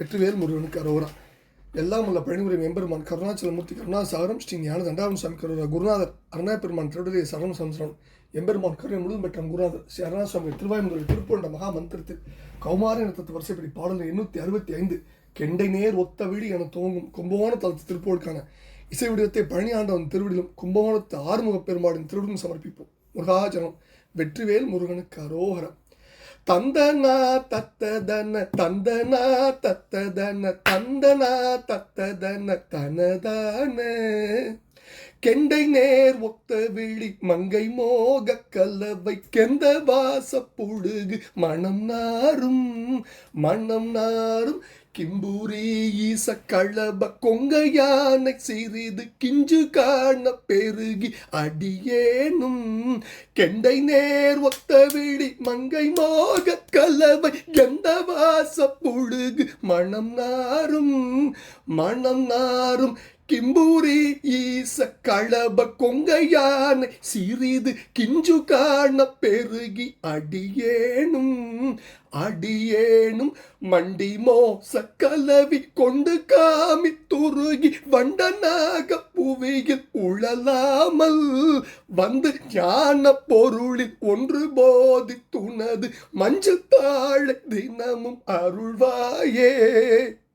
வெற்றிவேல் முருகனுக்கு அரோரா எல்லாம் உள்ள பழனிபுரி எம்பெருமான் கருணாச்சலமூர்த்தி கருணாசாகரம் ஸ்ரீ ஞான தண்டாவன் சாமி கரோரா குருநாதர் அருணா பெருமான் திருடலே சரணம் சம்சரம் எம்பெருமான் கருணை முழுதும் பெற்ற குருநாதர் ஸ்ரீ அருணா சுவாமி திருவாயுமுறை திருப்போண்ட மகா மந்திரத்தில் கௌமார இனத்தத்து வரிசைப்படி பாடல் எண்ணூற்றி அறுபத்தி ஐந்து கெண்டை நேர் ஒத்த வீடு என துவங்கும் கும்பகோண தளத்து திருப்போருக்கான இசை விடத்தை பழனி ஆண்டவன் திருவிடிலும் கும்பகோணத்து ஆறுமுக பெருமாளின் திருவிடும் சமர்ப்பிப்போம். முருகாஜனம் வெற்றிவேல் முருகனுக்கு அரோகரம். தந்தனா தத்ததன தந்தனா தத்ததன தந்தனா தத்ததன தனதான. கெண்டை நேர் ஒத்த விழி மங்கை மோக கலவை கெந்த வாச புழுகு மணம் நாரும் மணம் நாரும். கிம்பூரி ஈச களப கொங்க யானை சிறிது கிஞ்சு காண பெருகி அடியேனும். கெண்டை நேர் ஒத்த விழி மங்கை மோக கலவை எந்த வாச புழுகு மணம் நாரும் மணம் நாரும். கிம்பூரி ஈச களப கொங்கையானை சிறிது கிஞ்சு காண பெருகி அடியேனும் அடியேனும் மண்டி மோச கலவி கொண்டு காமி துருகி வண்டனாக புவியில் உழலாமல் வந்து ஞான பொருளில் ஒன்று போதி துணது மஞ்சள் தாழை தினமும் அருள்வாயே.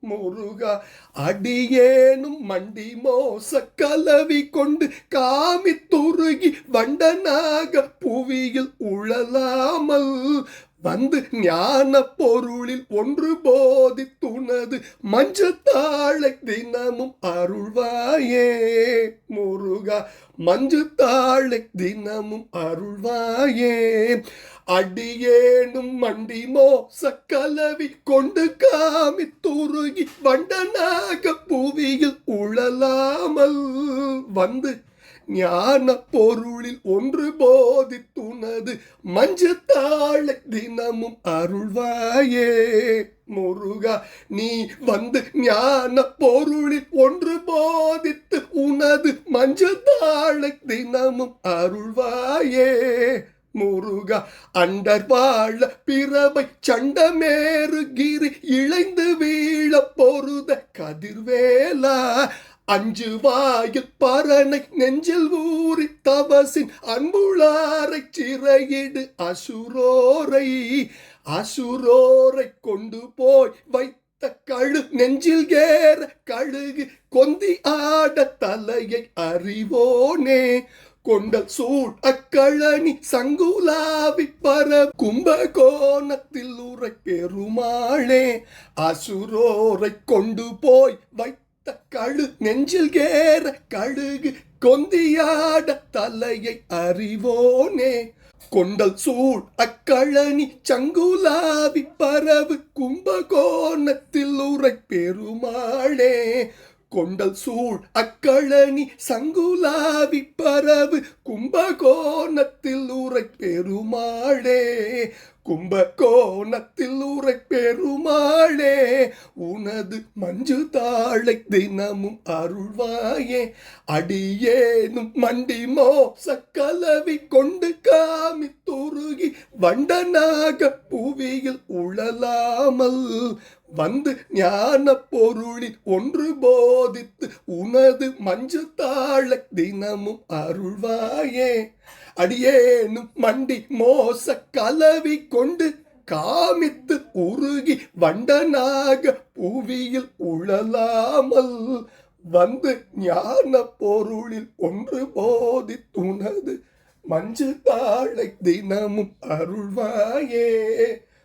முருகா அடியேனும் மண்டி மோச கலவி கொண்டு காமி துருகி வண்டனாக புவியில் உழலாமல் வந்து ஞான பொருளில் ஒன்று போதி துணது மஞ்சத்தாழை தினமும் அருள்வாயே. முருகா மஞ்சத்தாழை தினமும் அருள்வாயே. அடியேனும் மண்டி மோச கலவி கொண்டு காமி துருகி வண்டனாக புவியில் உழலாமல் வந்து ஞான பொருளில் ஒன்று போதித்துனது துணது மஞ்சு தாழை தினமும் அருள்வாயே. முருகா நீ வந்து ஞான பொருளில் ஒன்று போதித்து உனது மஞ்சு தாழை தினமும் அருள்வாயே. அண்டர் வாழ பிறவை சண்டமேறுகிரி இழைந்து வீழ பொருத கதிர்வேலா. அஞ்சு வாயில் பரனை நெஞ்சில் ஊறி தவசின் அன்புளாரை சிறையிடு அசுரோரை. அசுரோரை கொண்டு போய் வைத்த கழு நெஞ்சில் ஏற கழுகு கொந்தி ஆட தலையை அறிவோனே. கொண்ட சூழ் அக்கழனி சங்குலாவி பர கும்பகோணத்தில் உரை அசுரோரை கொண்டு போய் வைத்த கழு நெஞ்சில் ஏற கழுகு கொந்தியாட தலையை அறிவோனே. கொண்டல் சூழ் அக்கழனி சங்குலாவி பரவு கும்பகோணத்தில் உரை பெருமாளே கொண்டல் சூழ் அக்கழனி சங்குலாவி பரவு கும்பகோணத்தில் உரை பெருமாளே. கும்பகோணத்தில் உரை பெருமாளே உனது மஞ்சு தாழை தினமும் அருள்வாயே. அடியேனும் மண்டி மோச கலவி கொண்டு காமி துருகி வண்டனாக புவியில் உழலாமல் வந்து ஞான பொருளில் ஒன்று போதித்து உனது மஞ்சு தாழை தினமும் அருள்வாயே. அடியேனும் மண்டி மோச கலவி கொண்டு காமித்து உருகி வண்டனாக புவியில் உழலாமல் வந்து ஞான பொருளில் ஒன்று போதி துணது. மஞ்சு தாழை தினமும் அருள்வாயே.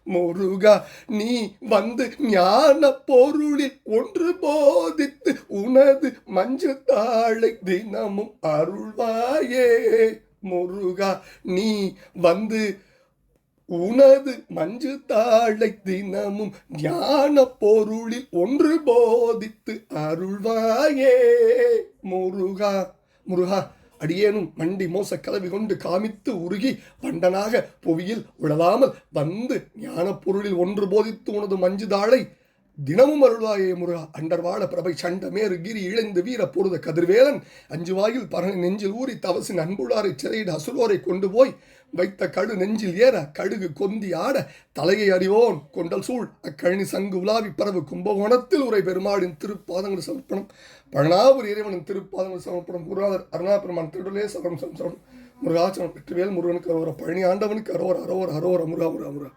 முருகா நீ வந்து ஞான பொருளில் ஒன்று போதித்து உனது மஞ்சு தாழை தினமும் அருள்வாயே. முருகா நீ வந்து உனது மஞ்சு தாழை தினமும் ஞான பொருளில் ஒன்று போதித்து அருள்வாயே. முருகா முருகா அடியேனும் மண்டி மோச கலவி கொண்டு காமித்து உருகி பண்டனாக புவியில் உழலாமல் வந்து ஞான பொருளில் ஒன்று போதித்து உனது மஞ்சு தாழை தினமும் அருள்வாயே முருகா அண்டர்வாழ பிரபை சண்டமேறு கிரி இழைந்து வீர பொருத கதிர்வேலன் அஞ்சு வாயில் பரணி நெஞ்சில் ஊறி தவசின் அன்புளாரை சிறையிட அசுரோரை கொண்டு போய் வைத்த கடு நெஞ்சில் ஏற கடுகு கொந்தி ஆட தலையை அறிவோன் கொண்டல் சூழ். அக்கழனி சங்கு உலாவி பரவு கும்பகோணத்தில் உரை பெருமாளின் திருப்பாதங்கள் சமர்ப்பணம். பழனாவூர் இறைவனின் திருப்பாதங்கள் சமர்ப்பணம். குருநாதர் அருணாபெருமான் திருடலே சவரம் சம்சரம் முருகாச்சனம் வெற்றிவேல் முருகனுக்கு அரோர பழனி ஆண்டவனுக்கு அரோர் அரோர் அரோர் முருகா முருகா முருகா.